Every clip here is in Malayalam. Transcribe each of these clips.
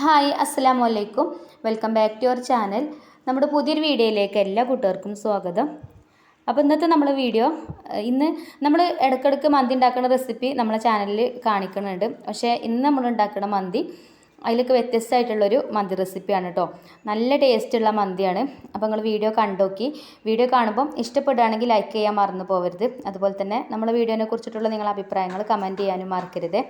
ഹായ് അസ്സലാമു അലൈക്കും welcome back to your channel. നമ്മുടെ പുതിയൊരു വീഡിയോയിലേക്ക് എല്ലാ കൂട്ടുകാർക്കും സ്വാഗതം. അപ്പോൾ ഇന്നത്തെ നമ്മുടെ വീഡിയോ ഇന്ന് നമ്മൾ ഇടയ്ക്കിടയ്ക്ക് മന്തി ഉണ്ടാക്കുന്ന റെസിപ്പി നമ്മളെ ചാനലിൽ കാണിക്കുന്നുണ്ട്. പക്ഷേ ഇന്ന് നമ്മൾ ഉണ്ടാക്കുന്ന മന്തി അതിലൊക്കെ വ്യത്യസ്തമായിട്ടുള്ളൊരു മന്തി റെസിപ്പിയാണ് കേട്ടോ. നല്ല ടേസ്റ്റുള്ള മന്തിയാണ്. അപ്പോൾ നിങ്ങൾ വീഡിയോ കണ്ടോക്കി. വീഡിയോ കാണുമ്പം ഇഷ്ടപ്പെടുകയാണെങ്കിൽ ലൈക്ക് ചെയ്യാൻ മറന്നു പോകരുത് അതുപോലെ തന്നെ നമ്മളെ വീഡിയോനെ കുറിച്ചിട്ടുള്ള നിങ്ങളുടെ അഭിപ്രായങ്ങൾ കമന്റ് ചെയ്യാനും മറക്കരുത്.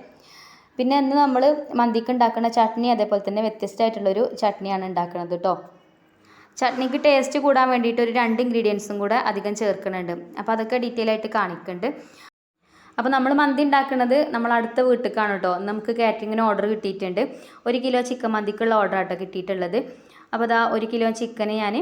പിന്നെ ഇന്ന് നമ്മൾ മന്തിക്ക് ഉണ്ടാക്കുന്ന ചട്നി അതേപോലെ തന്നെ വ്യത്യസ്തമായിട്ടുള്ളൊരു ചട്നിയാണ് ഉണ്ടാക്കുന്നത് കേട്ടോ ചട്നിക്ക് ടേസ്റ്റ് കൂടാൻ വേണ്ടിയിട്ട് ഒരു രണ്ട് ഇൻഗ്രീഡിയൻസും കൂടെ അധികം ചേർക്കുന്നുണ്ട്. അപ്പോൾ അതൊക്കെ ഡീറ്റെയിൽ ആയിട്ട് കാണിക്കുന്നുണ്ട് അപ്പോൾ നമ്മൾ മന്തി ഉണ്ടാക്കുന്നത് നമ്മൾ അടുത്ത വീട്ടിലേക്കാണ് കേട്ടോ നമുക്ക് കാറ്ററിങ്ങിന് ഓർഡർ കിട്ടിയിട്ടുണ്ട്. ഒരു കിലോ ചിക്കൻ മന്തിക്കുള്ള ഓർഡർ ആട്ടോ കിട്ടിയിട്ടുള്ളത്. അപ്പോൾ അതാ ഒരു കിലോ ചിക്കന് ഞാൻ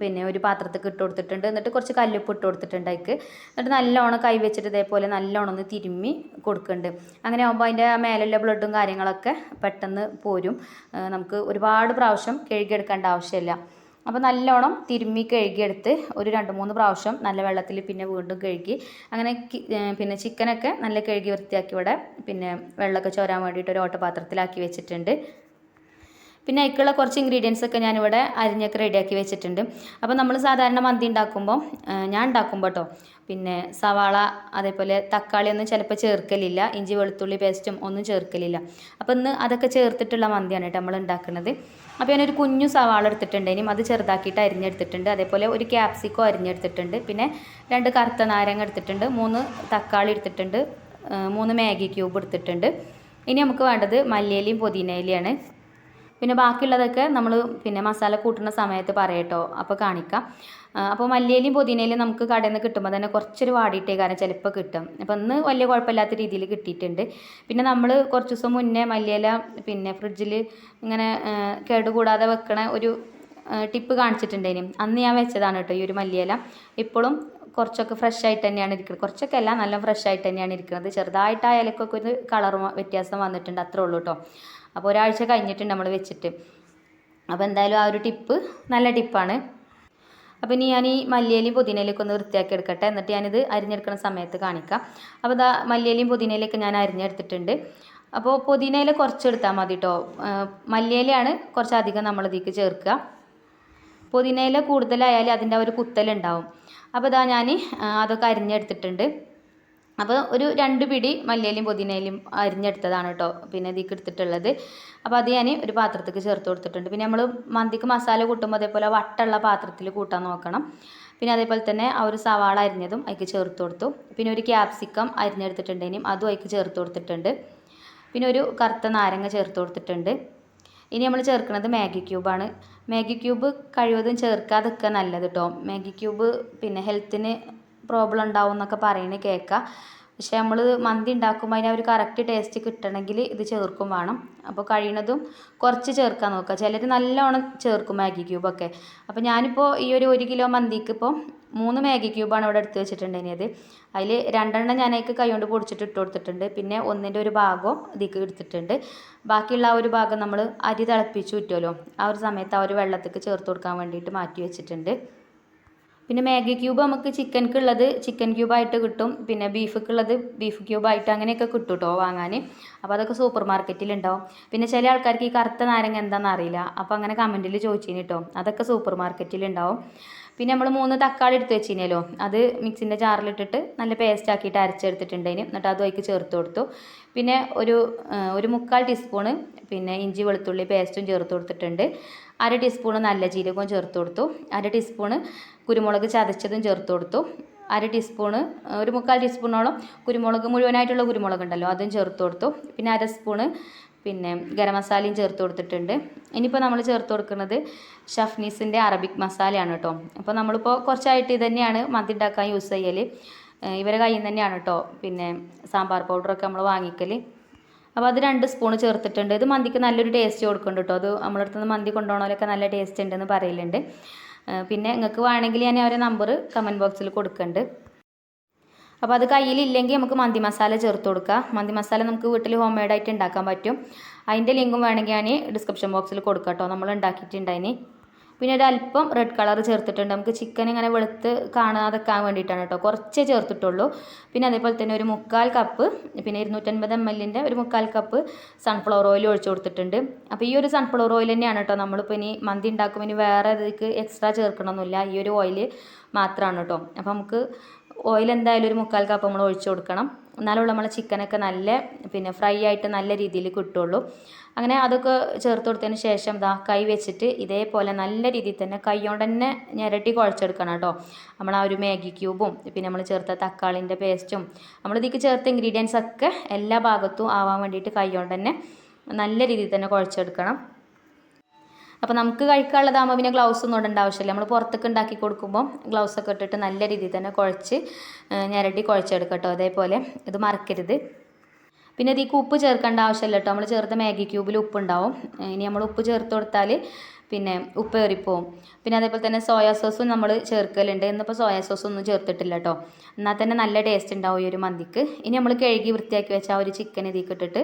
പിന്നെ ഒരു പാത്രത്തിൽ ഇട്ട് കൊടുത്തിട്ടുണ്ട്. എന്നിട്ട് കുറച്ച് കല്ലുപ്പ് ഇട്ട് കൊടുത്തിട്ടുണ്ട് അതിക്ക് എന്നിട്ട് നല്ലോണം കൈ വെച്ചിട്ട് ഇതേപോലെ നല്ലോണം ഒന്ന് തിരുമ്മി കൊടുക്കുന്നുണ്ട്. അങ്ങനെ ആകുമ്പോൾ അതിന്റെ മേലുള്ള ബ്ലഡും കാര്യങ്ങളൊക്കെ പെട്ടെന്ന് പോരും. നമുക്ക് ഒരുപാട് പ്രാവശ്യം കഴുകിയെടുക്കേണ്ട ആവശ്യമില്ല. അപ്പോൾ നല്ലോണം തിരുമ്മി കഴുകിയെടുത്ത് ഒരു രണ്ട് മൂന്ന് പ്രാവശ്യം നല്ല വെള്ളത്തിൽ പിന്നെ വീണ്ടും കഴുകി. അങ്ങനെ പിന്നെ ചിക്കനൊക്കെ നല്ല കഴുകി വൃത്തിയാക്കി ഇവിടെ പിന്നെ വെള്ളമൊക്കെ ചോരാൻ വേണ്ടിയിട്ട് ഒരു ഓട്ടപാത്രത്തിലാക്കി വെച്ചിട്ടുണ്ട്. പിന്നെ അതിലേക്കുള്ള കുറച്ച് ഇൻഗ്രീഡിയൻസ് ഒക്കെ ഞാനിവിടെ അരിഞ്ഞൊക്കെ റെഡിയാക്കി വെച്ചിട്ടുണ്ട്. അപ്പോൾ നമ്മൾ സാധാരണ മന്തി ഉണ്ടാക്കുമ്പോൾ ഞാൻ ഉണ്ടാക്കുമ്പോൾ കേട്ടോ പിന്നെ സവാള അതേപോലെ തക്കാളി ഒന്നും ചിലപ്പോൾ ചേർക്കലില്ല. ഇഞ്ചി വെളുത്തുള്ളി പേസ്റ്റും ഒന്നും ചേർക്കലില്ല. അപ്പോൾ ഇന്ന് അതൊക്കെ ചേർത്തിട്ടുള്ള മന്തിയാണ് കേട്ടോ നമ്മൾ ഉണ്ടാക്കുന്നത്. അപ്പോൾ ഞാനൊരു കുഞ്ഞു സവാള എടുത്തിട്ടുണ്ട്. ഇനിയും അത് ചെറുതാക്കിയിട്ട് അരിഞ്ഞെടുത്തിട്ടുണ്ട്. അതേപോലെ ഒരു ക്യാപ്സിക്കോ അരിഞ്ഞെടുത്തിട്ടുണ്ട്. പിന്നെ രണ്ട് കറുത്ത നാരങ്ങ എടുത്തിട്ടുണ്ട്. മൂന്ന് തക്കാളി എടുത്തിട്ടുണ്ട്. മൂന്ന് മാഗി ക്യൂബ് എടുത്തിട്ടുണ്ട്. ഇനി നമുക്ക് വേണ്ടത് മല്ലിയിലയും പുതിനയിലയാണ് പിന്നെ ബാക്കിയുള്ളതൊക്കെ നമ്മൾ പിന്നെ മസാല കൂട്ടുന്ന സമയത്ത് പറയട്ടോ. അപ്പോൾ കാണിക്കാം. അപ്പോൾ മല്ലിയിലും പുതിനയിലും നമുക്ക് കടയിൽ നിന്ന് കിട്ടുമ്പോൾ തന്നെ കുറച്ചൊരു വാടിയിട്ടേ കാരണം ചിലപ്പോൾ കിട്ടും. അപ്പോൾ ഇന്ന് വലിയ കുഴപ്പമില്ലാത്ത രീതിയിൽ കിട്ടിയിട്ടുണ്ട്. പിന്നെ നമ്മൾ കുറച്ച് ദിവസം മുന്നേ മല്ലിയില പിന്നെ ഫ്രിഡ്ജിൽ ഇങ്ങനെ കേടുകൂടാതെ വെക്കണ ഒരു ടിപ്പ് കാണിച്ചിട്ടുണ്ടേനും അന്ന് ഞാൻ വെച്ചതാണ് കേട്ടോ ഈ ഒരു മല്ലിയില. ഇപ്പോഴും കുറച്ചൊക്കെ ഫ്രഷ് ആയിട്ട് തന്നെയാണ് ഇരിക്കുന്നത് കുറച്ചൊക്കെ അല്ല നല്ല ഫ്രഷ് ആയിട്ട് തന്നെയാണ് ഇരിക്കുന്നത് ചെറുതായിട്ട് ഒരു കളർ വ്യത്യാസം വന്നിട്ടുണ്ട് അത്രേ ഉള്ളൂ കേട്ടോ. അപ്പോൾ ഒരാഴ്ച കഴിഞ്ഞിട്ടുണ്ട് നമ്മൾ വെച്ചിട്ട്. അപ്പോൾ എന്തായാലും ആ ഒരു ടിപ്പ് നല്ല ടിപ്പാണ്. അപ്പോൾ ഇനി ഞാൻ ഈ മല്ലിയിലയും പുതിനയിലൊക്കെ ഒന്ന് വൃത്തിയാക്കി എടുക്കട്ടെ എന്നിട്ട് ഞാനിത് അരിഞ്ഞെടുക്കുന്ന സമയത്ത് കാണിക്കാം. അപ്പോൾ ഇതാ മല്ലിയിലയും പുതിനയിലൊക്കെ ഞാൻ അരിഞ്ഞെടുത്തിട്ടുണ്ട്. അപ്പോൾ പുതിനയില കുറച്ചെടുത്താൽ മതി കേട്ടോ. മല്ലിയിലയാണ് കുറച്ചധികം നമ്മൾ ചേർക്കുക. പുതിനയില കൂടുതലായാലും അതിന്റെ ഒരു കുത്തലുണ്ടാവും. അപ്പോൾ ഇതാ ഞാൻ അതൊക്കെ അരിഞ്ഞെടുത്തിട്ടുണ്ട്. അപ്പോൾ ഒരു രണ്ട് പിടി മല്ലിയിലയും പുതിനയിലും അരിഞ്ഞെടുത്തതാണ് കേട്ടോ. പിന്നെ ഇതിക്ക് എടുത്തിട്ടുള്ളത്. അപ്പോൾ അത് ഞാൻ ഒരു പാത്രത്തേക്ക് ചേർത്ത് കൊടുത്തിട്ടുണ്ട്. പിന്നെ നമ്മൾ മന്തിക്ക് മസാല കൂട്ടുമ്പോൾ അതേപോലെ വട്ടുള്ള പാത്രത്തിൽ കൂട്ടാൻ നോക്കണം. പിന്നെ അതേപോലെ തന്നെ ആ ഒരു സവാള അരിഞ്ഞതും അതിക്ക് ചേർത്ത് കൊടുത്തു. പിന്നെ ഒരു ക്യാപ്സിക്കം അരിഞ്ഞെടുത്തിട്ടുണ്ടെങ്കിലും അതും അതിക്ക് ചേർത്ത് കൊടുത്തിട്ടുണ്ട്. പിന്നെ ഒരു കറുത്ത നാരങ്ങ ചേർത്ത് കൊടുത്തിട്ടുണ്ട്. ഇനി നമ്മൾ ചേർക്കുന്നത് മാഗി ക്യൂബാണ് മാഗി ക്യൂബ് കഴിവതും ചേർക്കാതെ ചേർക്കാതൊക്കെ നല്ലത് കേട്ടോ. മാഗി ക്യൂബ് പിന്നെ ഹെൽത്തിന് പ്രോബ്ലം ഉണ്ടാവും എന്നൊക്കെ പറയണ കേൾക്കാം. പക്ഷേ നമ്മൾ മന്തി ഉണ്ടാക്കുമ്പോൾ അതിന് ഒരു കറക്റ്റ് ടേസ്റ്റ് കിട്ടണമെങ്കിൽ ഇത് ചേർക്കും വേണം. അപ്പോൾ കഴിയണതും കുറച്ച് ചേർക്കാൻ നോക്കുക. ചിലർ നല്ലോണം ചേർക്കും മാഗി ക്യൂബൊക്കെ അപ്പോൾ ഞാനിപ്പോൾ ഈ ഒരു ഒരു കിലോ മന്തിക്ക് ഇപ്പോൾ മൂന്ന് മാഗി ക്യൂബാണ് ഇവിടെ എടുത്ത് വെച്ചിട്ടുണ്ടായിരുന്നത്. അതിൽ രണ്ടെണ്ണം ഞാൻ അതിലേക്ക് കൈകൊണ്ട് പൊടിച്ചിട്ട് ഇട്ട് കൊടുത്തിട്ടുണ്ട്. പിന്നെ ഒന്നിന്റെ ഒരു ഭാഗവും ഇതിക്ക് എടുത്തിട്ടുണ്ട്. ബാക്കിയുള്ള ആ ഒരു ഭാഗം നമ്മൾ അരി തിളപ്പിച്ച് വിറ്റുമല്ലോ ആ ഒരു സമയത്ത് ആ ഒരു വെള്ളത്തേക്ക് ചേർത്ത് കൊടുക്കാൻ വേണ്ടിയിട്ട് മാറ്റി വെച്ചിട്ടുണ്ട്. പിന്നെ മാഗി ക്യൂബ് നമുക്ക് ചിക്കൻക്കുള്ളത് ചിക്കൻ ക്യൂബായിട്ട് കിട്ടും. പിന്നെ ബീഫിക്കുള്ളത് ബീഫ് ക്യൂബായിട്ട് അങ്ങനെയൊക്കെ കിട്ടും കേട്ടോ വാങ്ങാൻ. അപ്പോൾ അതൊക്കെ സൂപ്പർ മാർക്കറ്റിലുണ്ടാവും പിന്നെ ചില ആൾക്കാർക്ക് ഈ കറുത്ത നാരങ്ങ എന്താണെന്ന് അറിയില്ല. അപ്പോൾ അങ്ങനെ കമന്റിൽ ചോദിച്ചിന് കേട്ടോ അതൊക്കെ സൂപ്പർ മാർക്കറ്റിലുണ്ടാവും പിന്നെ നമ്മൾ മൂന്ന് തക്കാളി എടുത്ത് വെച്ചിനല്ലോ. അത് മിക്സിന്റെ ജാറിലിട്ടിട്ട് നല്ല പേസ്റ്റ് ആക്കിയിട്ട് അരച്ചെടുത്തിട്ടുണ്ടതിന് എന്നിട്ട് അതും അതിലേക്ക് ചേർത്ത് കൊടുത്തു. പിന്നെ ഒരു ഒരു മുക്കാൽ ടീസ്പൂണ് പിന്നെ ഇഞ്ചി വെളുത്തുള്ളി പേസ്റ്റും ചേർത്ത് കൊടുത്തിട്ടുണ്ട്. അര ടീസ്പൂണ് നല്ല ജീരകവും ചേർത്ത് കൊടുത്തു. അര ടീസ്പൂണ് കുരുമുളക് ചതച്ചതും ചേർത്ത് കൊടുത്തു. അര ടീസ്പൂണ് ഒരു മുക്കാൽ ടീസ്പൂണോളം കുരുമുളക് മുഴുവനായിട്ടുള്ള കുരുമുളക് ഉണ്ടല്ലോ അതും ചേർത്ത് കൊടുത്തു. പിന്നെ അര സ്പൂണ് പിന്നെ ഗരം മസാലയും ചേർത്ത് കൊടുത്തിട്ടുണ്ട്. ഇനിയിപ്പോൾ നമ്മൾ ചേർത്ത് കൊടുക്കുന്നത് ഷഫ്നീസിന്റെ അറബിക് മസാലയാണ് കേട്ടോ അപ്പോൾ നമ്മളിപ്പോൾ കുറച്ചായിട്ട് ഇത് തന്നെയാണ് മന്തി ഉണ്ടാക്കാൻ യൂസ് ചെയ്യൽ ഇവരെ കയ്യിൽ നിന്ന് തന്നെയാണ് കേട്ടോ പിന്നെ സാമ്പാർ പൗഡറൊക്കെ നമ്മൾ വാങ്ങിക്കൽ അപ്പോൾ അത് രണ്ട് സ്പൂൺ ചേർത്തിട്ടുണ്ട്. ഇത് മന്തിക്ക് നല്ലൊരു ടേസ്റ്റ് കൊടുക്കുന്നുണ്ട് കേട്ടോ അത് നമ്മളടുത്ത് നിന്ന് മന്തി കൊണ്ടുപോകണമല്ലൊക്കെ നല്ല ടേസ്റ്റ് ഉണ്ടെന്ന് പറയലുണ്ട്. പിന്നെ നിങ്ങൾക്ക് വേണമെങ്കിൽ ഞാൻ അവരെ നമ്പർ കമന്റ് ബോക്സിൽ കൊടുക്കുന്നുണ്ട് അപ്പോൾ അത് കയ്യിലില്ലെങ്കിൽ നമുക്ക് മന്തി മസാല ചേർത്ത് കൊടുക്കാം. മന്തി മസാല നമുക്ക് വീട്ടിൽ ഹോം മെയ്ഡായിട്ട് ഉണ്ടാക്കാൻ പറ്റും. അതിന്റെ ലിങ്കും വേണമെങ്കിൽ ഞാൻ ഡിസ്ക്രിപ്ഷൻ ബോക്സിൽ കൊടുക്കാം കേട്ടോ നമ്മൾ ഉണ്ടാക്കിയിട്ടുണ്ടതിന് പിന്നെ ഒരു അല്പം റെഡ് കളർ ചേർത്തിട്ടുണ്ട്. നമുക്ക് ചിക്കൻ ഇങ്ങനെ വെളുത്ത് കാണാതെക്കാൻ വേണ്ടിയിട്ടാണ് കേട്ടോ കുറച്ചേ ചേർത്തിട്ടുള്ളൂ. പിന്നെ അതേപോലെ തന്നെ ഒരു മുക്കാൽ കപ്പ് പിന്നെ ഇരുന്നൂറ്റൻപത് എം എല്ലിന്റെ ഒരു മുക്കാൽ കപ്പ് സൺഫ്ലവർ ഓയിൽ ഒഴിച്ചു കൊടുത്തിട്ടുണ്ട്. അപ്പോൾ ഈ ഒരു സൺഫ്ലവർ ഓയിൽ തന്നെയാണ് കേട്ടോ നമ്മളിപ്പോൾ ഇനി മന്തി ഉണ്ടാക്കുമ്പോൾ ഇനി വേറെ ഇതിലേക്ക് എക്സ്ട്രാ ചേർക്കണമെന്നില്ല ഈ ഒരു ഓയിൽ മാത്രമാണ് കേട്ടോ അപ്പോൾ നമുക്ക് ഓയിൽ എന്തായാലും ഒരു മുക്കാൽ കപ്പ് നമ്മൾ ഒഴിച്ചു കൊടുക്കണം. എന്നാലുള്ള നമ്മളെ ചിക്കനൊക്കെ നല്ല പിന്നെ ഫ്രൈ ആയിട്ട് നല്ല രീതിയിൽ കിട്ടുള്ളൂ. അങ്ങനെ അതൊക്കെ ചേർത്ത് കൊടുത്തതിന് ശേഷം ദാ കൈ വെച്ചിട്ട് ഇതേപോലെ നല്ല രീതിയിൽ തന്നെ കൈ കൊണ്ട് തന്നെ ഞെരട്ടി കുഴച്ചെടുക്കണം കേട്ടോ. നമ്മൾ ആ ഒരു മാഗി ക്യൂബും പിന്നെ നമ്മൾ ചേർത്ത തക്കാളിന്റെ പേസ്റ്റും നമ്മൾ ഇതിലേക്ക് ചേർത്ത ഇൻഗ്രീഡിയൻസ് ഒക്കെ എല്ലാ ഭാഗത്തും ആവാൻ വേണ്ടിയിട്ട് കൈ കൊണ്ട് തന്നെ നല്ല രീതിയിൽ തന്നെ കുഴച്ചെടുക്കണം. അപ്പോൾ നമുക്ക് കഴിക്കാനുള്ളതാകുമ്പോൾ പിന്നെ ഗ്ലൗസ് ഒന്നും ഇടേണ്ട ആവശ്യമില്ല. നമ്മൾ പുറത്തൊക്കെ ഉണ്ടാക്കി കൊടുക്കുമ്പോൾ ഗ്ലൗസ് ഒക്കെ ഇട്ടിട്ട് നല്ല രീതിയിൽ തന്നെ കുഴച്ച് ഞരടി കുഴച്ചെടുക്കട്ടോ. അതേപോലെ ഇത് മറക്കരുത്. പിന്നെ ഇതിക്ക് ഉപ്പ് ചേർക്കേണ്ട ആവശ്യമില്ല കേട്ടോ. നമ്മൾ ചേർത്ത മാഗി ക്യൂബിൽ ഉപ്പുണ്ടാവും. ഇനി നമ്മൾ ഉപ്പ് ചേർത്ത് കൊടുത്താൽ പിന്നെ ഉപ്പ് ഏറിപ്പോവും പിന്നെ അതേപോലെ തന്നെ സോയാ സോസും നമ്മൾ ചേർക്കലുണ്ട്. ഇന്നിപ്പോൾ സോയാ സോസ് ഒന്നും ചേർത്തിട്ടില്ല കേട്ടോ എന്നാൽ തന്നെ നല്ല ടേസ്റ്റ് ഉണ്ടാവും ഈ ഒരു മന്തിക്ക്. ഇനി നമ്മൾ കഴുകി വൃത്തിയാക്കി വെച്ച ആ ഒരു ചിക്കൻ ഇതിക്കിട്ടിട്ട്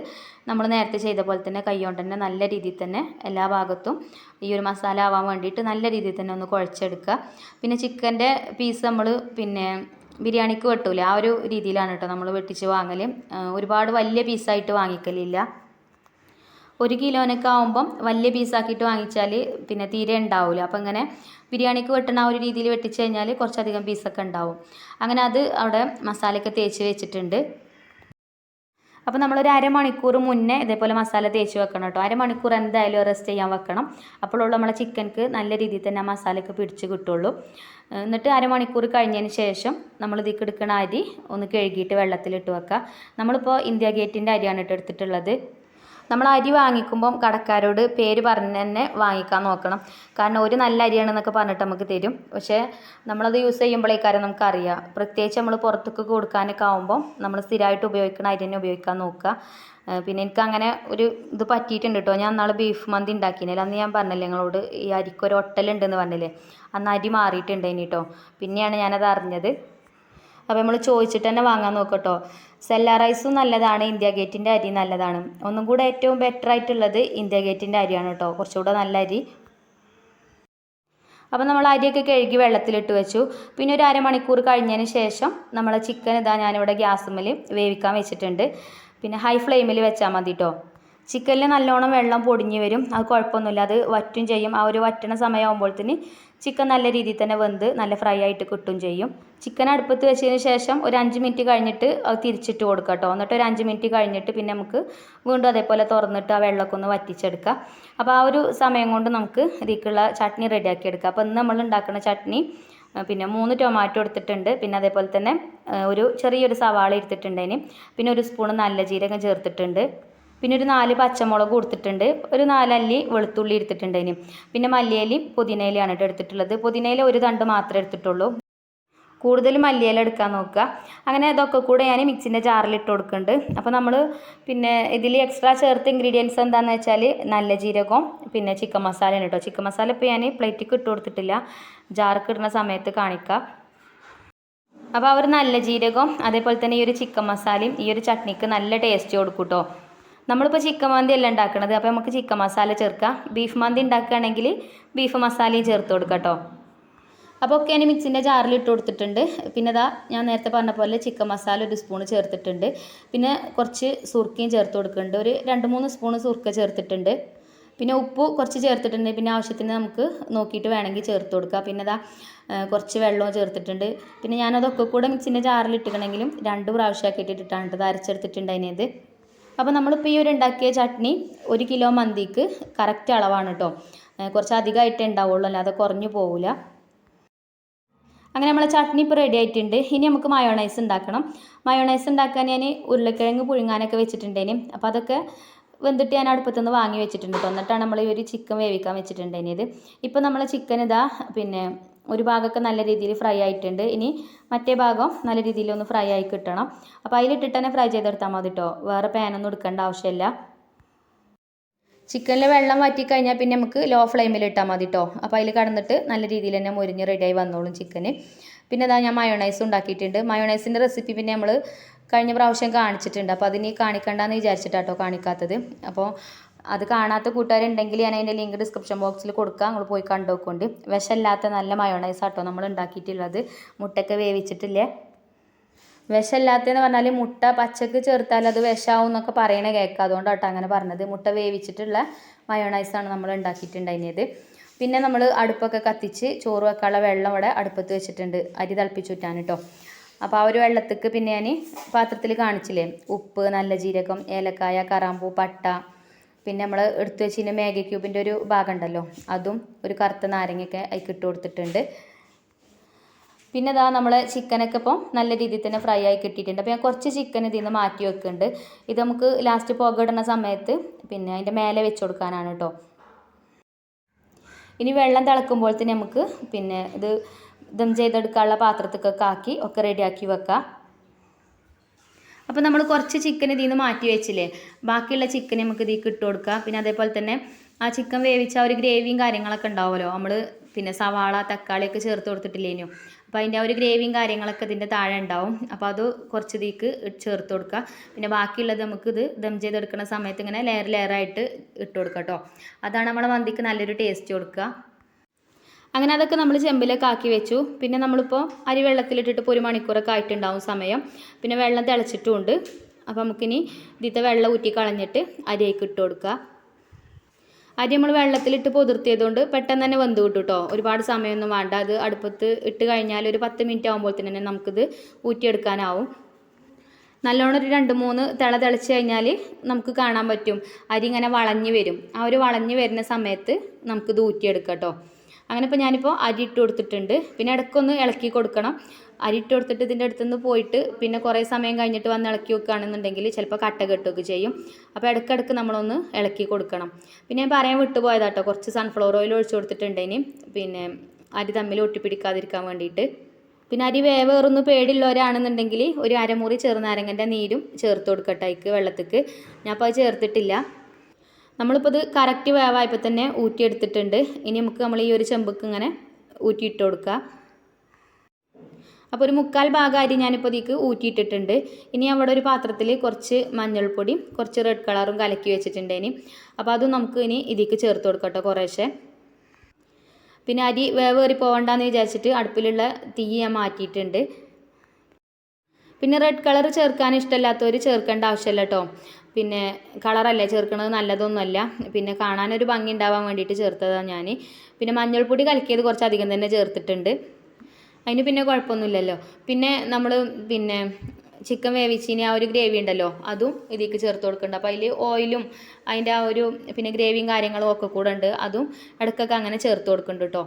നമ്മൾ നേരത്തെ ചെയ്ത പോലെ തന്നെ കൈ കൊണ്ട് തന്നെ നല്ല രീതിയിൽ തന്നെ എല്ലാ ഭാഗത്തും ഈ ഒരു മസാല ആവാൻ വേണ്ടിയിട്ട് നല്ല രീതിയിൽ തന്നെ ഒന്ന് കുഴച്ചെടുക്കുക. പിന്നെ ചിക്കന്റെ പീസ് നമ്മൾ പിന്നെ ബിരിയാണിക്ക് വെട്ടൂല. ആ ഒരു രീതിയിലാണ് കേട്ടോ നമ്മൾ വെട്ടിച്ച് വാങ്ങൽ ഒരുപാട് വലിയ പീസായിട്ട് വാങ്ങിക്കലില്ല. ഒരു കിലോനൊക്കെ ആകുമ്പം വലിയ പീസാക്കിയിട്ട് വാങ്ങിച്ചാൽ പിന്നെ തീരെ ഉണ്ടാവില്ല അപ്പം ഇങ്ങനെ ബിരിയാണിക്ക് വെട്ടണ ആ ഒരു രീതിയിൽ വെട്ടിച്ച് കഴിഞ്ഞാൽ കുറച്ചധികം പീസൊക്കെ ഉണ്ടാവും അങ്ങനെ അത് അവിടെ മസാലയൊക്കെ തേച്ച് വെച്ചിട്ടുണ്ട്. അപ്പോൾ നമ്മളൊരു അരമണിക്കൂർ മുന്നേ ഇതേപോലെ മസാല തേച്ച് വെക്കണം കേട്ടോ. അരമണിക്കൂർ എന്തായാലും റെസ്റ്റ് ചെയ്യാൻ വെക്കണം. അപ്പോഴുള്ള നമ്മളെ ചിക്കൻക്ക് നല്ല രീതിയിൽ തന്നെ ആ മസാലയൊക്കെ പിടിച്ച് കിട്ടുള്ളൂ. എന്നിട്ട് അരമണിക്കൂർ കഴിഞ്ഞതിന് ശേഷം നമ്മൾ ഇതിക്ക് എടുക്കുന്ന അരി ഒന്ന് കഴുകിയിട്ട് വെള്ളത്തിലിട്ട് വെക്കുക. നമ്മളിപ്പോൾ ഇന്ത്യ ഗേറ്റിന്റെ അരിയാണ് ഇട്ട് എടുത്തിട്ടുള്ളത്. നമ്മൾ അരി വാങ്ങിക്കുമ്പം കടക്കാരോട് പേര് പറഞ്ഞ് തന്നെ വാങ്ങിക്കാൻ നോക്കണം. കാരണം ഒരു നല്ല അരിയാണെന്നൊക്കെ പറഞ്ഞിട്ട് നമുക്ക് തരും. പക്ഷേ നമ്മളത് യൂസ് ചെയ്യുമ്പോഴേക്കാരം നമുക്കറിയാം. പ്രത്യേകിച്ച് നമ്മൾ പുറത്തേക്ക് കൊടുക്കാനൊക്കെ ആകുമ്പോൾ നമ്മൾ സ്ഥിരമായിട്ട് ഉപയോഗിക്കുന്ന അരി തന്നെ ഉപയോഗിക്കാൻ നോക്കുക. പിന്നെ എനിക്ക് അങ്ങനെ ഒരു ഇത് പറ്റിയിട്ടുണ്ട് കേട്ടോ ഞാൻ നാളെ ബീഫ് മന്തി ഉണ്ടാക്കിയില്ല അന്ന് ഞാൻ പറഞ്ഞില്ലേ നിങ്ങളോട് ഈ അരിക്കൊരു ഒട്ടലുണ്ടെന്ന് പറഞ്ഞില്ലേ? അന്ന് അരി മാറിയിട്ടുണ്ടേനി കേട്ടോ പിന്നെയാണ് ഞാനത് അറിഞ്ഞത്. അപ്പോൾ നമ്മൾ ചോദിച്ചിട്ട് തന്നെ വാങ്ങാൻ നോക്കട്ടോ സെല്ല റൈസും നല്ലതാണ് ഇന്ത്യ ഗേറ്റിന്റെ അരി നല്ലതാണ്. ഒന്നും കൂടെ ഏറ്റവും ബെറ്റർ ആയിട്ടുള്ളത് ഇന്ത്യ ഗേറ്റിന്റെ അരിയാണ് കേട്ടോ. കുറച്ചുകൂടെ നല്ല അരി. അപ്പോൾ നമ്മൾ അരിയൊക്കെ കഴുകി വെള്ളത്തിലിട്ട് വെച്ചു. പിന്നെ ഒരു അരമണിക്കൂർ കഴിഞ്ഞതിന് ശേഷം നമ്മളെ ചിക്കൻ ഇതാ ഞാനിവിടെ ഗ്യാസുമ്മൽ വേവിക്കാൻ വെച്ചിട്ടുണ്ട്. പിന്നെ ഹൈ ഫ്ലെയിമിൽ വെച്ചാൽ മതി കേട്ടോ ചിക്കനിൽ നല്ലോണം വെള്ളം പൊടിഞ്ഞു വരും. അത് കുഴപ്പമൊന്നുമില്ല. അത് വറ്റും ചെയ്യും. ആ ഒരു വറ്റണ സമയമാകുമ്പോഴത്തേന് ചിക്കൻ നല്ല രീതിയിൽ തന്നെ വെന്ത് നല്ല ഫ്രൈ ആയിട്ട് കിട്ടും ചെയ്യും. ചിക്കൻ അടുപ്പത്ത് വെച്ചതിന് ശേഷം ഒരു അഞ്ച് മിനിറ്റ് കഴിഞ്ഞിട്ട് അത് തിരിച്ചിട്ട് കൊടുക്കുക കേട്ടോ. എന്നിട്ട് ഒരു അഞ്ച് മിനിറ്റ് കഴിഞ്ഞിട്ട് പിന്നെ നമുക്ക് വീണ്ടും അതേപോലെ തുറന്നിട്ട് ആ വെള്ളമൊക്കെ ഒന്ന് വറ്റിച്ചെടുക്കുക. അപ്പോൾ ആ ഒരു സമയം കൊണ്ട് നമുക്ക് ഇതിലേക്കുള്ള ചട്നി റെഡിയാക്കി എടുക്കുക അപ്പോൾ ഇന്ന് നമ്മൾ ഉണ്ടാക്കുന്ന ചട്നി പിന്നെ മൂന്ന് ടൊമാറ്റോ എടുത്തിട്ടുണ്ട്. പിന്നെ അതേപോലെ തന്നെ ഒരു ചെറിയൊരു സവാള എടുത്തിട്ടുണ്ട് പിന്നെ ഒരു സ്പൂൺ നല്ല ജീരകം ചേർത്തിട്ടുണ്ട്. പിന്നെ ഒരു നാല് പച്ചമുളക് കൊടുത്തിട്ടുണ്ട്. ഒരു നാലല്ലി വെളുത്തുള്ളി എടുത്തിട്ടുണ്ട് ഇനി പിന്നെ മല്ലിയിലയും പുതിനയിലയാണ് കേട്ടോ എടുത്തിട്ടുള്ളത്. പുതിനയില ഒരു തണ്ട് മാത്രമേ എടുത്തിട്ടുള്ളൂ. കൂടുതൽ മല്ലിയില എടുക്കാൻ നോക്കുക. അങ്ങനെ അതൊക്കെ കൂടെ ഞാൻ മിക്സിന്റെ ജാറിൽ ഇട്ട് കൊടുക്കുന്നുണ്ട്. അപ്പോൾ നമ്മൾ പിന്നെ ഇതിൽ എക്സ്ട്രാ ചേർത്ത ഇൻഗ്രീഡിയൻസ് എന്താണെന്ന് വെച്ചാൽ നല്ല ജീരകം പിന്നെ ചിക്കൻ മസാലയാണ് കേട്ടോ. ചിക്കൻ മസാല ഇപ്പോൾ ഞാൻ പ്ലേറ്റിക്ക് ഇട്ട് കൊടുത്തിട്ടില്ല. ജാർക്ക് ഇടുന്ന സമയത്ത് കാണിക്കുക അപ്പോൾ അവർ നല്ല ജീരകവും അതേപോലെ തന്നെ ഈ ഒരു ചിക്കൻ മസാലയും ഈ ഒരു ചട്നിക്ക് നല്ല ടേസ്റ്റ് കൊടുക്കും കേട്ടോ. നമ്മളിപ്പോൾ ചിക്കൻ മന്തി അല്ല ഉണ്ടാക്കുന്നത് അപ്പോൾ നമുക്ക് ചിക്കൻ മസാല ചേർക്കാം. ബീഫ് മാന്തി ഉണ്ടാക്കുകയാണെങ്കിൽ ബീഫ് മസാലയും ചേർത്ത് കൊടുക്കാം കേട്ടോ അപ്പോൾ ഒക്കെ ഞാൻ മിക്സിന്റെ ജാറിൽ ഇട്ട് കൊടുത്തിട്ടുണ്ട്. പിന്നെ ഇതാ ഞാൻ നേരത്തെ പറഞ്ഞ പോലെ ചിക്കൻ മസാല ഒരു സ്പൂൺ ചേർത്തിട്ടുണ്ട്. പിന്നെ കുറച്ച് സുർക്കയും ചേർത്ത് കൊടുക്കുന്നുണ്ട്. ഒരു രണ്ട് മൂന്ന് സ്പൂൺ സുർക്ക ചേർത്തിട്ടുണ്ട്. പിന്നെ ഉപ്പ് കുറച്ച് ചേർത്തിട്ടുണ്ട്. പിന്നെ ആവശ്യത്തിന് നമുക്ക് നോക്കിയിട്ട് വേണമെങ്കിൽ ചേർത്ത് കൊടുക്കുക പിന്നെ ഇതാ കുറച്ച് വെള്ളവും ചേർത്തിട്ടുണ്ട്. പിന്നെ ഞാനതൊക്കെ കൂടെ മിക്സിന്റെ ജാറിൽ ഇട്ടിക്കണമെങ്കിലും രണ്ട് പ്രാവശ്യമാക്കിയിട്ട് ഇട്ടിട്ടാണ് ഇത് അരച്ചെടുത്തിട്ടുണ്ട് അതിനത് അപ്പോൾ നമ്മളിപ്പോൾ ഈ ഒരു ഉണ്ടാക്കിയ ചട്നി ഒരു കിലോ മന്തിക്ക് കറക്റ്റ് അളവാണ് കേട്ടോ കുറച്ച് അധികമായിട്ടേ ഉണ്ടാവുള്ളൂ അല്ലാതെ കുറഞ്ഞു പോവില്ല അങ്ങനെ നമ്മളെ ചട്നി ഇപ്പോൾ റെഡി ആയിട്ടുണ്ട്. ഇനി നമുക്ക് മയോണൈസ് ഉണ്ടാക്കണം. മയോണൈസ് ഉണ്ടാക്കാൻ ഞാൻ ഉരുളക്കിഴങ്ങ് പുഴുങ്ങാനൊക്കെ വെച്ചിട്ടുണ്ടേനും. അപ്പോൾ അതൊക്കെ വെന്തിട്ട് ഞാൻ അടുപ്പത്തുനിന്ന് വാങ്ങി വെച്ചിട്ടുണ്ട് എന്നിട്ടാണ് നമ്മൾ ഈ ഒരു ചിക്കൻ വേവിക്കാൻ വെച്ചിട്ടുണ്ടേനിത് ഇപ്പോൾ നമ്മൾ ചിക്കൻ ഇതാ പിന്നെ ഒരു ഭാഗമൊക്കെ നല്ല രീതിയിൽ ഫ്രൈ ആയിട്ടുണ്ട്. ഇനി മറ്റേ ഭാഗം നല്ല രീതിയിൽ ഒന്ന് ഫ്രൈ ആയി കിട്ടണം. അപ്പോൾ അതിലിട്ടിട്ട് തന്നെ ഫ്രൈ ചെയ്തെടുത്താൽ മതി കേട്ടോ വേറെ പാനൊന്നും എടുക്കേണ്ട ആവശ്യമില്ല. ചിക്കനിൽ വെള്ളം വറ്റിക്കഴിഞ്ഞാൽ പിന്നെ നമുക്ക് ലോ ഫ്ലെയിമിൽ ഇട്ടാൽ മതി കേട്ടോ അപ്പോൾ അതിൽ കടന്നിട്ട് നല്ല രീതിയിൽ തന്നെ മുരിഞ്ഞ് റെഡിയായി വന്നോളും ചിക്കന്. പിന്നെ അതാ ഞാൻ മയോണൈസ് ഉണ്ടാക്കിയിട്ടുണ്ട്. മയോണൈസിന്റെ റെസിപ്പി പിന്നെ നമ്മൾ കഴിഞ്ഞ പ്രാവശ്യം കാണിച്ചിട്ടുണ്ട്. അപ്പോൾ അതിന് കാണിക്കണ്ടെന്ന് വിചാരിച്ചിട്ടാട്ടോ കാണിക്കാത്തത്. അപ്പോൾ അത് കാണാത്ത കൂട്ടുകാരുണ്ടെങ്കിൽ ഞാൻ അതിന്റെ ലിങ്ക് ഡിസ്ക്രിപ്ഷൻ ബോക്സിൽ കൊടുക്കാം. നിങ്ങൾ പോയി കണ്ടോക്കൊണ്ട്. വിഷമില്ലാത്ത നല്ല മയോണൈസ് ആട്ടോ നമ്മൾ ഉണ്ടാക്കിയിട്ടുള്ളത്. മുട്ടയൊക്കെ വേവിച്ചിട്ടില്ലേ? വിഷമില്ലാത്തതെന്ന് പറഞ്ഞാൽ മുട്ട പച്ചക്ക് ചേർത്താൽ അത് വിഷമാവും എന്നൊക്കെ പറയണ കേൾക്കാം അതുകൊണ്ടാട്ടോ അങ്ങനെ പറഞ്ഞത്. മുട്ട വേവിച്ചിട്ടുള്ള മയോണൈസാണ് നമ്മൾ ഉണ്ടാക്കിയിട്ടുണ്ടായിരുന്നത്. പിന്നെ നമ്മൾ അടുപ്പൊക്കെ കത്തിച്ച് ചോറ് വെക്കാനുള്ള വെള്ളം ഇവിടെ അടുപ്പത്ത് വെച്ചിട്ടുണ്ട്. അരി തിളപ്പിച്ചുറ്റാൻ കേട്ടോ അപ്പോൾ ആ ഒരു വെള്ളത്തേക്ക് പിന്നെ ഞാൻ പാത്രത്തിൽ കാണിച്ചില്ലേ? ഉപ്പ് നല്ല ജീരകം ഏലക്കായ കറാമ്പൂ പട്ട പിന്നെ നമ്മൾ എടുത്തു വെച്ചിന് മാഗി ക്യൂബിന്റെ ഒരു ഭാഗം ഉണ്ടല്ലോ അതും ഒരു കറുത്ത നാരങ്ങയൊക്കെ അതിൽ ഇട്ട് കൊടുത്തിട്ടുണ്ട്. പിന്നെ ഇതാ നമ്മൾ ചിക്കനൊക്കെ ഇപ്പം നല്ല രീതിയിൽ തന്നെ ഫ്രൈ ആയി കിട്ടിയിട്ടുണ്ട്. അപ്പോൾ ഞാൻ കുറച്ച് ചിക്കൻ ഇതിൽ നിന്ന് മാറ്റി വെക്കുന്നുണ്ട്. ഇത് നമുക്ക് ലാസ്റ്റ് പുക ഇടുന്ന സമയത്ത് പിന്നെ അതിന്റെ മേലെ വെച്ച് കൊടുക്കാനാണ് കേട്ടോ ഇനി വെള്ളം തിളക്കുമ്പോൾ തന്നെ നമുക്ക് പിന്നെ ഇത് ദം ചെയ്തെടുക്കാനുള്ള പാത്രത്തൊക്കെ ആക്കി ഒക്കെ റെഡിയാക്കി വെക്കാം. അപ്പോൾ നമ്മൾ കുറച്ച് ചിക്കൻ ഇതിൽ നിന്ന് മാറ്റി വെച്ചില്ലേ? ബാക്കിയുള്ള ചിക്കൻ നമുക്ക് ഇതിൽ ഇട്ട് കൊടുക്കാം. പിന്നെ അതേപോലെ തന്നെ ആ ചിക്കൻ വേവിച്ച ഒരു ഗ്രേവിയും കാര്യങ്ങളൊക്കെ ഉണ്ടാവുമല്ലോ. നമ്മൾ പിന്നെ സവാള തക്കാളിയൊക്കെ ചേർത്ത് കൊടുത്തിട്ടില്ലേനു. അപ്പോൾ അതിന്റെ ആ ഒരു ഗ്രേവിയും കാര്യങ്ങളൊക്കെ ഇതിന്റെ താഴെ ഉണ്ടാവും. അപ്പോൾ അത് കുറച്ച് ഇതിക്ക് ചേർത്ത് കൊടുക്കുക. പിന്നെ ബാക്കിയുള്ളത് നമുക്ക് ഇത് ദം ചെയ്തെടുക്കുന്ന സമയത്ത് ഇങ്ങനെ ലെയർ ലെയറായിട്ട് ഇട്ട് കൊടുക്കുക കേട്ടോ. അതാണ് നമ്മളെ മന്തിക്ക് നല്ലൊരു ടേസ്റ്റ് കൊടുക്കുക. അങ്ങനെ അതൊക്കെ നമ്മൾ ചെമ്പിലൊക്കെ ആക്കി വെച്ചു. പിന്നെ നമ്മളിപ്പോൾ അരി വെള്ളത്തിലിട്ടിട്ട് ഇപ്പോൾ ഒരു മണിക്കൂറൊക്കെ ആയിട്ടുണ്ടാവും സമയം. പിന്നെ വെള്ളം തിളച്ചിട്ടുമുണ്ട്. അപ്പോൾ നമുക്കിനി ഇതിത്തെ വെള്ളം ഊറ്റി കളഞ്ഞിട്ട് അരിയേക്ക് ഇട്ട് കൊടുക്കുക അരി നമ്മൾ വെള്ളത്തിലിട്ട് പൊതിർത്തിയതുകൊണ്ട് പെട്ടെന്ന് തന്നെ വെന്ത് കിട്ടും കേട്ടോ ഒരുപാട് സമയമൊന്നും വേണ്ട. അത് അടുപ്പത്ത് ഇട്ട് കഴിഞ്ഞാൽ ഒരു പത്ത് മിനിറ്റ് ആകുമ്പോൾ തന്നെ നമുക്കിത് ഊറ്റിയെടുക്കാനാവും. നല്ലോണം ഒരു രണ്ട് മൂന്ന് തിള തിളച്ച് കഴിഞ്ഞാൽ നമുക്ക് കാണാൻ പറ്റും. അരി ഇങ്ങനെ വളഞ്ഞ് വരും. ആ ഒരു വളഞ്ഞ് വരുന്ന സമയത്ത് നമുക്കിത് ഊറ്റിയെടുക്കാം കേട്ടോ അങ്ങനെ ഇപ്പോൾ ഞാനിപ്പോൾ അരി ഇട്ട് കൊടുത്തിട്ടുണ്ട്. പിന്നെ ഇടയ്ക്കൊന്ന് ഇളക്കി കൊടുക്കണം. അരി ഇട്ട് കൊടുത്തിട്ട് ഇതിന്റെ അടുത്തുനിന്ന് പോയിട്ട് പിന്നെ കുറേ സമയം കഴിഞ്ഞിട്ട് വന്ന് ഇളക്കി വെക്കുകയാണെന്നുണ്ടെങ്കിൽ ചിലപ്പോൾ കട്ട കെട്ടുകയൊക്കെ ചെയ്യും. അപ്പോൾ ഇടയ്ക്കിടയ്ക്ക് നമ്മളൊന്ന് ഇളക്കി കൊടുക്കണം. പിന്നെ ഞാൻ പറയാൻ വിട്ടുപോയതാട്ടോ. കുറച്ച് സൺഫ്ലവർ ഓയിൽ ഒഴിച്ച് കൊടുത്തിട്ടുണ്ടേനി പിന്നെ അരി തമ്മിൽ ഒട്ടിപ്പിടിക്കാതിരിക്കാൻ വേണ്ടിയിട്ട്. പിന്നെ അരി വേവേറൊന്ന് പേടിയുള്ളവരാണെന്നുണ്ടെങ്കിൽ ഒരു അരമുറി ചെറുനാരങ്ങന്റെ നീരും ചേർത്ത് കൊടുക്കട്ടെ. അതിക്ക് വെള്ളത്തേക്ക്. ഞാൻ അപ്പോൾ അത് ചേർത്തിട്ടില്ല. നമ്മളിപ്പോൾ ഇത് കറക്റ്റ് വേവായപ്പോൾ തന്നെ ഊറ്റിയെടുത്തിട്ടുണ്ട്. ഇനി നമുക്ക് നമ്മൾ ഈ ഒരു ചെമ്പക്ക് ഇങ്ങനെ ഊറ്റിയിട്ട് കൊടുക്കുക അപ്പോൾ ഒരു മുക്കാൽ ഭാഗം അരി ഞാനിപ്പോൾ ഇതിക്ക് ഊറ്റിയിട്ടിട്ടുണ്ട്. ഇനി അവിടെ ഒരു പാത്രത്തിൽ കുറച്ച് മഞ്ഞൾപ്പൊടിയും കുറച്ച് റെഡ് കളറും കലക്കി വെച്ചിട്ടുണ്ട് ഇനി. അപ്പോൾ അതും നമുക്ക് ഇനി ഇതിക്ക് ചേർത്ത് കൊടുക്കട്ടോ കുറേശ്ശെ. പിന്നെ അരി വേവേറി പോകണ്ടെന്ന് വിചാരിച്ചിട്ട് അടുപ്പിലുള്ള തീ ഞാൻ മാറ്റിയിട്ടുണ്ട്. പിന്നെ റെഡ് കളർ ചേർക്കാൻ ഇഷ്ടമില്ലാത്തവർ ചേർക്കേണ്ട ആവശ്യമില്ല കേട്ടോ. പിന്നെ കളറല്ല ചേർക്കുന്നത് നല്ലതൊന്നുമല്ല. പിന്നെ കാണാനൊരു ഭംഗി ഉണ്ടാവാൻ വേണ്ടിയിട്ട് ചേർത്തതാണ് ഞാൻ പിന്നെ മഞ്ഞൾപ്പൊടി കലക്കിയത് കുറച്ച് അധികം തന്നെ ചേർത്തിട്ടുണ്ട്. അതിന് പിന്നെ കുഴപ്പമൊന്നുമില്ലല്ലോ. പിന്നെ നമ്മൾ പിന്നെ ചിക്കൻ വേവിച്ചിന് ആ ഒരു ഗ്രേവി ഉണ്ടല്ലോ അതും ഇതിലേക്ക് ചേർത്ത് കൊടുക്കുന്നുണ്ട്. അപ്പോൾ അതിൽ ഓയിലും അതിന്റെ ആ ഒരു പിന്നെ ഗ്രേവിയും കാര്യങ്ങളും ഒക്കെ കൂടെ ഉണ്ട്. അതും ഇടയ്ക്കൊക്കെ അങ്ങനെ ചേർത്ത് കൊടുക്കുന്നുണ്ട് കേട്ടോ.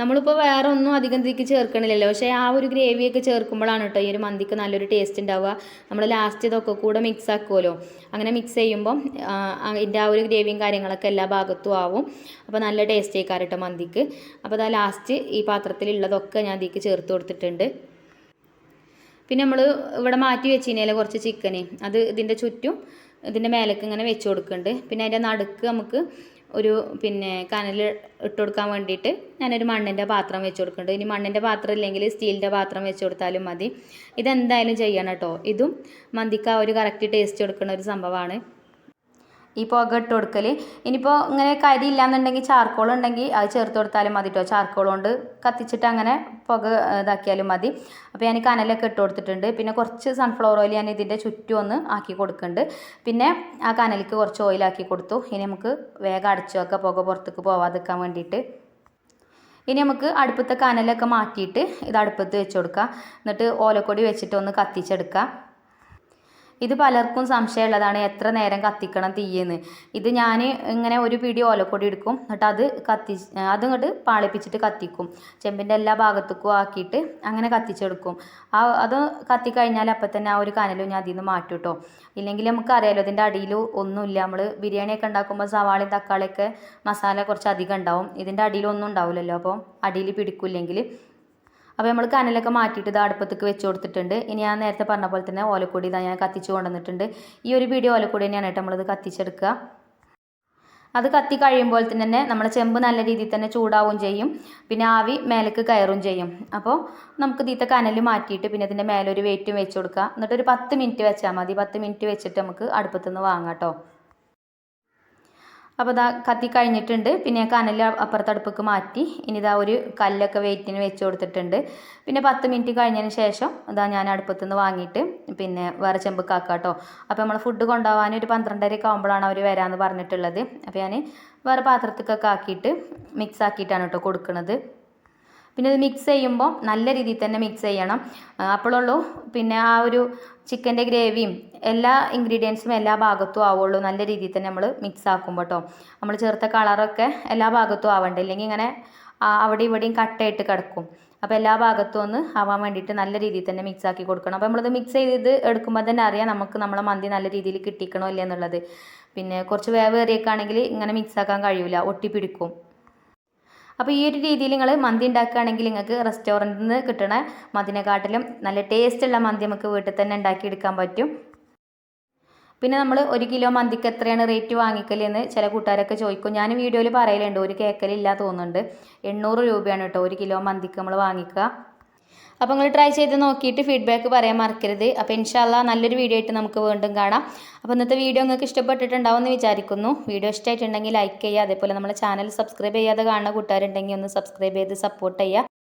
നമ്മളിപ്പോൾ വേറെ ഒന്നും അധികം ഇതിലേക്ക് ചേർക്കണില്ലല്ലോ. പക്ഷേ ആ ഒരു ഗ്രേവിയൊക്കെ ചേർക്കുമ്പോഴാണ് കേട്ടോ ഈ ഒരു മന്തിക്ക് നല്ലൊരു ടേസ്റ്റ് ഉണ്ടാവുക. നമ്മൾ ലാസ്റ്റ് ഇതൊക്കെ കൂടെ മിക്സ് ആക്കുമല്ലോ അങ്ങനെ മിക്സ് ചെയ്യുമ്പോൾ അതിന്റെ ആ ഒരു ഗ്രേവിയും കാര്യങ്ങളൊക്കെ എല്ലാ ഭാഗത്തും ആവും. അപ്പോൾ നല്ല ടേസ്റ്റ് ആയിക്കാറ് കേട്ടോ മന്തിക്ക്. അപ്പോൾ അതാ ലാസ്റ്റ് ഈ പാത്രത്തിലുള്ളതൊക്കെ ഞാൻ ഇതിലേക്ക് ചേർത്ത് കൊടുത്തിട്ടുണ്ട്. പിന്നെ നമ്മൾ ഇവിടെ മാറ്റി വെച്ചിനേലെ കുറച്ച് ചിക്കനെ അത് ഇതിന്റെ ചുറ്റും ഇതിന്റെ മേലേക്ക് ഇങ്ങനെ വെച്ച് കൊടുക്കുന്നുണ്ട്. പിന്നെ അതിന്റെ നടുക്ക് നമുക്ക് ഒരു പിന്നെ കനൽ ഇട്ട് കൊടുക്കാൻ വേണ്ടിയിട്ട് ഞാനൊരു മണ്ണിന്റെ പാത്രം വെച്ച് കൊടുക്കുന്നുണ്ട്. ഇനി മണ്ണിന്റെ പാത്രം ഇല്ലെങ്കിൽ സ്റ്റീലിന്റെ പാത്രം വെച്ച് കൊടുത്താലും മതി. ഇതെന്തായാലും ചെയ്യണം കേട്ടോ. ഇതും മന്തിക്ക് ഒരു കറക്റ്റ് ടേസ്റ്റ് കൊടുക്കുന്ന ഒരു സംഭവമാണ്. ഈ പുക ഇട്ട് കൊടുക്കൽ ഇനിയിപ്പോൾ ഇങ്ങനെ കരി ഇല്ലാന്നുണ്ടെങ്കിൽ ചാർക്കോൾ ഉണ്ടെങ്കിൽ അത് ചേർത്ത് കൊടുത്താലും മതി കേട്ടോ ചാർക്കോൾ കൊണ്ട് കത്തിച്ചിട്ട് അങ്ങനെ പുക ഇതാക്കിയാലും മതി. അപ്പോൾ ഞാൻ കനലൊക്കെ ഇട്ട് കൊടുത്തിട്ടുണ്ട്. പിന്നെ കുറച്ച് സൺഫ്ലവർ ഓയിൽ ഞാൻ ഇതിന്റെ ചുറ്റും ഒന്ന് ആക്കി കൊടുക്കുന്നുണ്ട് പിന്നെ ആ കനലിക്ക് കുറച്ച് ഓയിലാക്കി കൊടുത്തു. ഇനി നമുക്ക് വേഗം അടച്ചു വെക്കാം. പുക പുറത്തേക്ക് പോവാതിരിക്കാൻ വേണ്ടിയിട്ട്. ഇനി നമുക്ക് അടുപ്പത്തെ കനലൊക്കെ മാറ്റിയിട്ട് ഇത് അടുപ്പത്ത് വെച്ച് കൊടുക്കുക എന്നിട്ട് ഓലക്കൊടി വെച്ചിട്ട് ഒന്ന് കത്തിച്ചെടുക്കുക ഇത് പലർക്കും സംശയമുള്ളതാണ് എത്ര നേരം കത്തിക്കണം തീയെന്ന്. ഇത് ഞാൻ ഇങ്ങനെ ഒരു പിടി ഓലക്കൊടി എടുക്കും. എന്നിട്ട് അത് കത്തി അതിങ്ങോട്ട് പാളിപ്പിച്ചിട്ട് കത്തിക്കും. ചെമ്പിന്റെ എല്ലാ ഭാഗത്തേക്കും ആക്കിയിട്ട് അങ്ങനെ കത്തിച്ചെടുക്കും. ആ അത് കത്തിക്കഴിഞ്ഞാൽ അപ്പം തന്നെ ആ ഒരു കനലും ഞാൻ അതിൽ നിന്ന് മാറ്റും കേട്ടോ ഇല്ലെങ്കിൽ നമുക്കറിയാലോ ഇതിന്റെ അടിയിൽ ഒന്നുമില്ല. നമ്മൾ ബിരിയാണിയൊക്കെ ഉണ്ടാക്കുമ്പോൾ സവാളയും തക്കാളിയൊക്കെ മസാല കുറച്ച് അധികം ഉണ്ടാവും. ഇതിന്റെ അടിയിലൊന്നും ഉണ്ടാവില്ലല്ലോ. അപ്പോൾ അടിയിൽ പിടിക്കില്ലെങ്കിൽ അപ്പോൾ നമ്മൾ കനലൊക്കെ മാറ്റിയിട്ട് ഇത് അടുപ്പത്തേക്ക് വെച്ച് കൊടുത്തിട്ടുണ്ട്. ഇനി ഞാൻ നേരത്തെ പറഞ്ഞ പോലെ തന്നെ ഓലക്കൊടി ഇതാ ഞാൻ കത്തിച്ച് കൊണ്ടുവന്നിട്ടുണ്ട്. ഈ ഒരു വീഡിയോ ഓലക്കൊടി തന്നെയാണ് കേട്ടോ നമ്മളിത് കത്തിച്ചെടുക്കുക. അത് കത്തി കഴിയുമ്പോൾ തന്നെ നമ്മൾ ചെമ്പ് നല്ല രീതിയിൽ തന്നെ ചൂടാവുകയും ചെയ്യും. പിന്നെ ആവി മേലേക്ക് കയറും ചെയ്യും. അപ്പോൾ നമുക്ക് ഇതിത്തെ കനൽ മാറ്റിയിട്ട് പിന്നെ ഇതിന്റെ മേലൊരു വെയിറ്റും വെച്ച് കൊടുക്കുക. എന്നിട്ട് ഒരു പത്ത് മിനിറ്റ് വെച്ചാൽ മതി. പത്ത് മിനിറ്റ് വെച്ചിട്ട് നമുക്ക് അടുപ്പത്തുനിന്ന് വാങ്ങാം കേട്ടോ. അപ്പോൾ ഇതാ കത്തി കഴിഞ്ഞിട്ടുണ്ട്. പിന്നെ കനൽ അപ്പുറത്ത് അടുപ്പൊക്കെ മാറ്റി. ഇനി ഇതാ ഒരു കല്ലൊക്കെ വെയിറ്റിന് വെച്ച് കൊടുത്തിട്ടുണ്ട്. പിന്നെ പത്ത് മിനിറ്റ് കഴിഞ്ഞതിന് ശേഷം ഇതാ ഞാൻ അടുപ്പത്തു നിന്ന് വാങ്ങിയിട്ട് പിന്നെ വേറെ ചെമ്പ് കാക്കാട്ടോ അപ്പോൾ നമ്മൾ ഫുഡ് കൊണ്ടുപോകാൻ ഒരു പന്ത്രണ്ടരയൊക്കെ ആകുമ്പോഴാണ് അവർ വരാമെന്ന് പറഞ്ഞിട്ടുള്ളത്. അപ്പോൾ ഞാൻ വേറെ പാത്രത്തൊക്കെ ആക്കിയിട്ട് മിക്സ് ആക്കിയിട്ടാണ് കേട്ടോ കൊടുക്കുന്നത് പിന്നെ ഇത് മിക്സ് ചെയ്യുമ്പോൾ നല്ല രീതിയിൽ തന്നെ മിക്സ് ചെയ്യണം. അപ്പോഴുള്ളൂ പിന്നെ ആ ഒരു ചിക്കന്റെ ഗ്രേവിയും എല്ലാ ഇൻഗ്രീഡിയൻസും എല്ലാ ഭാഗത്തും ആവുള്ളൂ. നല്ല രീതിയിൽ തന്നെ നമ്മൾ മിക്സ് ആക്കുമ്പോൾ കേട്ടോ നമ്മൾ ചേർത്ത കളറൊക്കെ എല്ലാ ഭാഗത്തും ആവണ്ട? ഇല്ലെങ്കിൽ ഇങ്ങനെ അവിടെ ഇവിടെയും കട്ടയിട്ട് കിടക്കും. അപ്പോൾ എല്ലാ ഭാഗത്തും ഒന്ന് ആവാൻ വേണ്ടിയിട്ട് നല്ല രീതിയിൽ തന്നെ മിക്സ് ആക്കി കൊടുക്കണം. അപ്പോൾ നമ്മളിത് മിക്സ് ചെയ്ത് എടുക്കുമ്പോൾ തന്നെ അറിയാം നമുക്ക് നമ്മളെ മന്തി നല്ല രീതിയിൽ കിട്ടിക്കണോ ഇല്ലയെന്നുള്ളത് പിന്നെ കുറച്ച് വേവ് ആണെങ്കിൽ ഇങ്ങനെ മിക്സ് ആക്കാൻ കഴിയില്ല ഒട്ടിപ്പിടിക്കും അപ്പോൾ ഈ ഒരു രീതിയിൽ നിങ്ങൾ മന്തി ഉണ്ടാക്കുകയാണെങ്കിൽ നിങ്ങൾക്ക് റെസ്റ്റോറന്റിൽ നിന്ന് കിട്ടണ മന്തിനെക്കാട്ടിലും നല്ല ടേസ്റ്റുള്ള മന്തി നമുക്ക് വീട്ടിൽ തന്നെ ഉണ്ടാക്കിയെടുക്കാൻ പറ്റും. പിന്നെ നമ്മൾ ഒരു കിലോ മന്തിക്ക് എത്രയാണ് റേറ്റ് വാങ്ങിക്കൽ എന്ന് ചില കൂട്ടുകാരൊക്കെ ചോദിക്കും. ഞാൻ വീഡിയോയിൽ പറയലുണ്ട് ഒരു കേക്കലില്ല തോന്നുന്നുണ്ട്. എണ്ണൂറ് രൂപയാണ് കേട്ടോ ഒരു കിലോ മന്തിക്ക് നമ്മൾ വാങ്ങിക്കുക. അപ്പോൾ നിങ്ങൾ ട്രൈ ചെയ്ത് നോക്കിയിട്ട് ഫീഡ്ബാക്ക് പറയാൻ മറക്കരുത്. അപ്പോൾ ഇൻഷാല്ല നല്ലൊരു വീഡിയോ ആയിട്ട് നമുക്ക് വീണ്ടും കാണാം. അപ്പോൾ ഇന്നത്തെ വീഡിയോ നിങ്ങൾക്ക് ഇഷ്ടപ്പെട്ടിട്ടുണ്ടാവുമെന്ന് വിചാരിക്കുന്നു. വീഡിയോ ഇഷ്ടമായിട്ടുണ്ടെങ്കിൽ ലൈക്ക് ചെയ്യുക. അതേപോലെ നമ്മുടെ ചാനൽ സബ്സ്ക്രൈബ് ചെയ്യാതെ കാണുന്ന കൂട്ടുകാരുണ്ടെങ്കിൽ ഒന്ന് സബ്സ്ക്രൈബ് ചെയ്ത് സപ്പോർട്ട് ചെയ്യുക.